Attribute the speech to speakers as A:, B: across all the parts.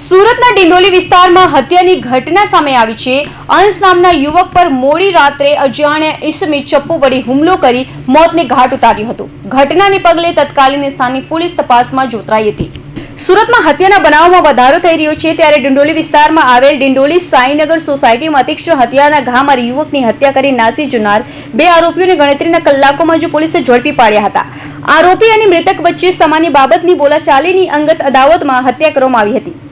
A: સુરતના ડિંડોલી વિસ્તારમાં હત્યાની ઘટના સામે આવી છે. અંશ નામના યુવક પર મોડી રાત્રે અજાણ્યા ઈસમી ચપ્પુ વડે હુમલો કરી મોતને ઘાટ ઉતાર્યું હતું. ઘટનાને પગલે તત્કાલીન સ્થાનિક પોલીસ તપાસમાં જોતરાઈ હતી. સુરતમાં હત્યાના બનાવમાં વધારો થઈ રહ્યો છે ત્યારે ડિંડોલી વિસ્તારમાં આવેલ ડિંડોલી સાઈનગર સોસાયટીમાં તીક્ષ્ણ હત્યાના ઘા મારી યુવકની હત્યા કરી નાસી જનાર બે આરોપીઓને ગણતરીના કલાકોમાં જ પોલીસે ઝડપી પાડ્યા હતા. આરોપી અને મૃતક વચ્ચે સામાન્ય બાબતની બોલાચાલીની અંગત અદાવતમાં હત્યા કરવામાં આવી હતી.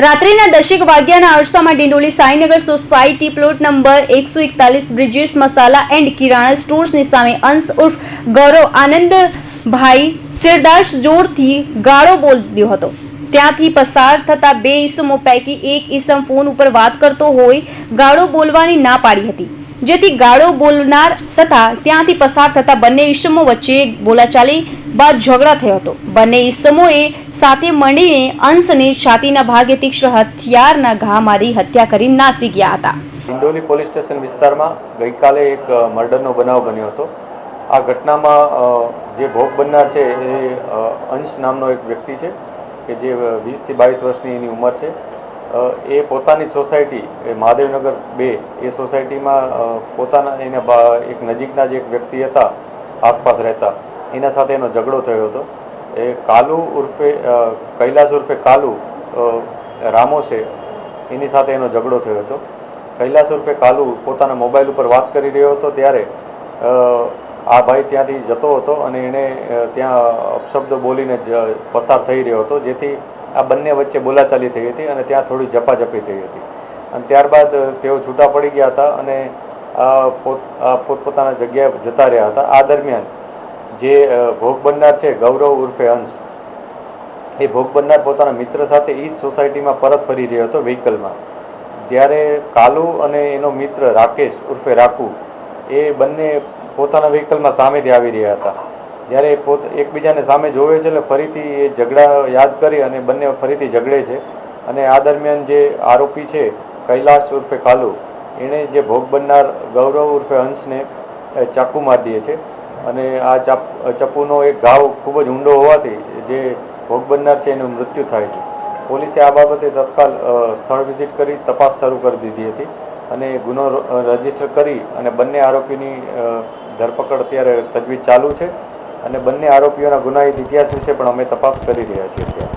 A: રાત્રિના દશેક વાગ્યાના અરસામાં Dindoli Sainagar society plot number એકસો એકતાલીસ બ્રિજેશ મસાલા એન્ડ કિરાણા સ્ટોર્સની સામે અંશ ઉર્ફ ગૌરવ આનંદભાઈ સિરદાસ જોરથી ગાળો બોલ્યો હતો. ત્યાંથી પસાર થતા બે ઈસમો પૈકી એક ઈસમ ફોન ઉપર વાત કરતો હોય, ગાળો બોલવાની ના પાડી હતી. જેથી ગાળો બોલનાર તથા ત્યાંથી પસાર થતા બંને ઈસમો વચ્ચે બોલાચાલી બાદ ઝઘડા થયો હતો. બંને ઈસમોએ સાથે મળીને અંશને છાતીના ભાગે તીક્ષ્ણ હથિયારના ઘા મારી હત્યા કરી નાસી ગયા હતા.
B: ડિંડોલી પોલીસ સ્ટેશન વિસ્તારમાં ગઈકાલે એક મર્ડરનો બનાવ બન્યો હતો. આ ઘટનામાં જે ભોગ બનનાર છે એ અંશ નામનો એક વ્યક્તિ છે કે જે વીસથી બાવીસ વર્ષની એની ઉંમર છે. એ પોતાની સોસાયટી, એ મહાદેવનગર બે, એ સોસાયટીમાં પોતાના એના એક નજીકના જે એક વ્યક્તિ હતા, આસપાસ રહેતા. એના સાથે એનો ઝઘડો થયો હતો. એ કાલુ ઉર્ફે કૈલાસ ઉર્ફે કાલુ રામો છે, એની સાથે એનો ઝઘડો થયો હતો. કૈલાસ ઉર્ફે કાલુ પોતાના મોબાઈલ ઉપર વાત કરી રહ્યો હતો ત્યારે આ ભાઈ ત્યાંથી જતો હતો અને એણે ત્યાં અપશબ્દો બોલીને જ- પસાર થઈ રહ્યો હતો, જેથી આ બંને વચ્ચે બોલાચાલી થઈ હતી અને ત્યાં થોડી ઝપાઝપી થઈ હતી. અને ત્યારબાદ તેઓ છૂટા પડી ગયા હતા અને પોત પોતપોતાના જગ્યાએ જતા રહ્યા હતા. આ દરમિયાન જે ભોગ બનનાર છે ગૌરવ ઉર્ફે અંશ, એ ભોગ બનનાર પોતાના મિત્ર સાથે એ જ સોસાયટીમાં પરત ફરી રહ્યો હતો વ્હીકલમાં. ત્યારે કાલુ અને એનો મિત્ર રાકેશ ઉર્ફે રાખુ, એ બંને પોતાના વ્હીકલમાં સામેથી આવી રહ્યા હતા. જ્યારે એ પોત, એકબીજાને સામે જોવે છે એટલે ફરીથી એ ઝઘડા યાદ કરી અને બંને ફરીથી ઝઘડે છે. અને આ દરમિયાન જે આરોપી છે કૈલાશ ઉર્ફે કાલુ, એણે જે ભોગ બનનાર ગૌરવ ઉર્ફે હંસને ચાકુ મારી દે છે. અને આ ચાપ ચપ્પુનો એક ઘાવ ખૂબ જ ઊંડો હોવાથી જે ભોગ બનનાર છે એનું મૃત્યુ થાય છે. પોલીસે આ બાબતે તત્કાલ સ્થળ વિઝિટ કરી તપાસ શરૂ કરી દીધી હતી અને ગુનો રજિસ્ટર કરી અને બંને આરોપીની ધરપકડ અત્યારે તજવીજ ચાલુ છે. અને બંને આરોપીઓના ગુનાહિત ઇતિહાસ વિશે પણ અમે તપાસ કરી રહ્યા છીએ